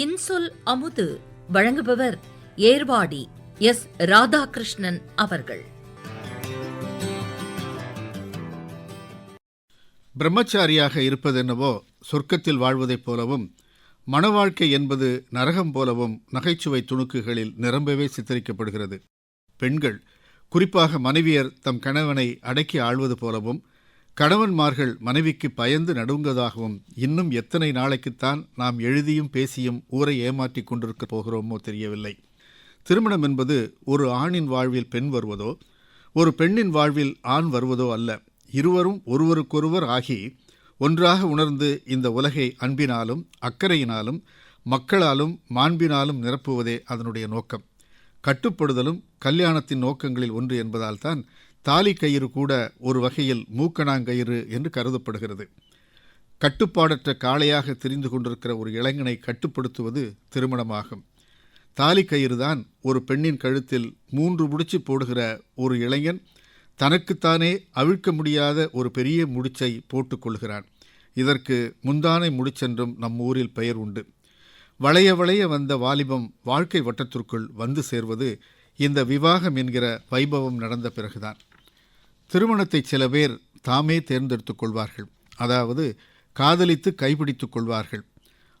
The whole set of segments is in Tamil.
இன்சொல் அமுது வழங்குபவர் ஏர்வாடி எஸ் ராதாகிருஷ்ணன் அவர்கள். பிரம்மச்சாரியாக இருப்பதென்னவோ சொர்க்கத்தில் வாழ்வதைப் போலவும் மன வாழ்க்கை என்பது நரகம் போலவும் நகைச்சுவை துணுக்குகளில் நிரம்பவே சித்தரிக்கப்படுகிறது. பெண்கள் குறிப்பாக மனைவியர் தம் கணவனை அடக்கி ஆள்வது போலவும் கணவன்மார்கள் மனைவிக்கு பயந்து நடுங்குவதாகவும் இன்னும் எத்தனை நாளைக்குத்தான் நாம் எழுதியும் பேசியும் ஊரை ஏமாற்றிக் கொண்டிருக்க போகிறோமோ தெரியவில்லை. திருமணம் என்பது ஒரு ஆணின் வாழ்வில் பெண் வருவதோ ஒரு பெண்ணின் வாழ்வில் ஆண் வருவதோ அல்ல. இருவரும் ஒருவருக்கொருவர் ஆகி ஒன்றாக உணர்ந்து இந்த உலகை அன்பினாலும் அக்கறையினாலும் மக்களாலும் மாண்பினாலும் நிரப்புவதே அதனுடைய நோக்கம். கட்டுப்படுதலும் கல்யாணத்தின் நோக்கங்களில் ஒன்று என்பதால் தான் தாலி கயிறு கூட ஒரு வகையில் மூக்கணாங்கயிறு என்று கருதப்படுகிறது. கட்டுப்பாடற்ற காளையாக தெரிந்து கொண்டிருக்கிற ஒரு இளைஞனை கட்டுப்படுத்துவது திருமணமாகும். தாலி கயிறு தான் ஒரு பெண்ணின் கழுத்தில் மூன்று முடிச்சு போடுகிற ஒரு இளைஞன் தனக்குத்தானே அவிழ்க்க முடியாத ஒரு பெரிய முடிச்சை போட்டுக்கொள்கிறான் இதற்கு முந்தானை முடிச்சென்றும் நம் ஊரில் பெயர் உண்டு. வளைய வளைய வந்த வாலிபம் வாழ்க்கை வட்டத்திற்குள் வந்து சேர்வது இந்த விவாகம் என்கிற வைபவம் நடந்த பிறகுதான். திருமணத்தை சில பேர் தாமே தேர்ந்தெடுத்துக் கொள்வார்கள். அதாவது காதலித்து கைப்பிடித்துக் கொள்வார்கள்.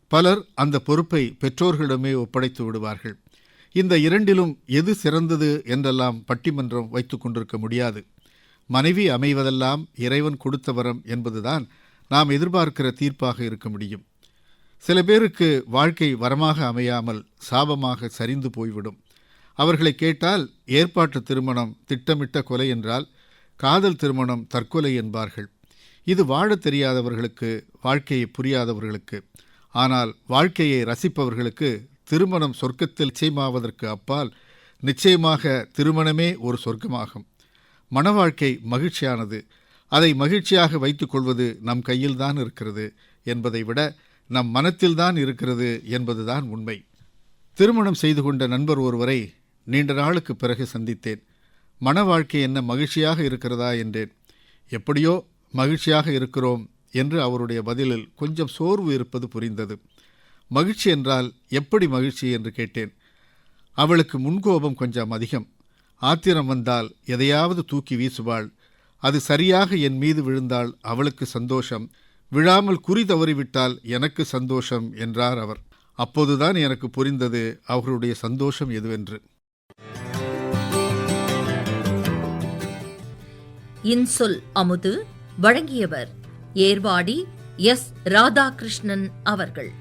பலர் அந்த பொறுப்பை பெற்றோர்களிடமே ஒப்படைத்து விடுவார்கள். இந்த இரண்டிலும் எது சிறந்தது என்றெல்லாம் பட்டிமன்றம் வைத்து கொண்டிருக்க முடியாது. மனைவி அமைவதெல்லாம் இறைவன் கொடுத்த வரம் என்பதுதான் நாம் எதிர்பார்க்கிற தீர்ப்பாக இருக்க முடியும். சில பேருக்கு வாழ்க்கை வரமாக அமையாமல் சாபமாக சரிந்து போய்விடும். அவர்களை கேட்டால் ஏற்பாட்டு திருமணம் திட்டமிட்ட கொலை என்றால் காதல் திருமணம் தற்கொலை என்பார்கள். இது வாழத் தெரியாதவர்களுக்கு வாழ்க்கையை புரியாதவர்களுக்கு. ஆனால் வாழ்க்கையை ரசிப்பவர்களுக்கு திருமணம் சொர்க்கத்தில் நிச்சயமாவதற்கு அப்பால் நிச்சயமாக திருமணமே ஒரு சொர்க்கமாகும். மன வாழ்க்கை மகிழ்ச்சியானது. அதை மகிழ்ச்சியாக வைத்துக்கொள்வது நம் கையில்தான் இருக்கிறது என்பதை விட நம் மனத்தில்தான் இருக்கிறது என்பதுதான் உண்மை. திருமணம் செய்து கொண்ட நண்பர் ஒருவரை நீண்ட நாளுக்கு பிறகு சந்தித்தேன். மன வாழ்க்கை என்ன மகிழ்ச்சியாக இருக்கிறதா என்றேன். எப்படியோ மகிழ்ச்சியாக இருக்கிறோம் என்று அவருடைய பதிலில் கொஞ்சம் சோர்வு இருப்பது புரிந்தது. மகிழ்ச்சி என்றால் எப்படி மகிழ்ச்சி என்று கேட்டேன். அவளுக்கு முன்கோபம் கொஞ்சம் அதிகம். ஆத்திரம் வந்தால் எதையாவது தூக்கி வீசுவாள். அது சரியாக என் மீது விழுந்தால் அவளுக்கு சந்தோஷம். விழாமல் குறி தவறிவிட்டால் எனக்கு சந்தோஷம் என்றார் அவர். அப்போதுதான் எனக்கு புரிந்தது அவர்களுடைய சந்தோஷம் எதுவென்று. இன்சொல் அமுது வழங்கியவர் ஏர்வாடி எஸ் ராதாகிருஷ்ணன் அவர்கள்.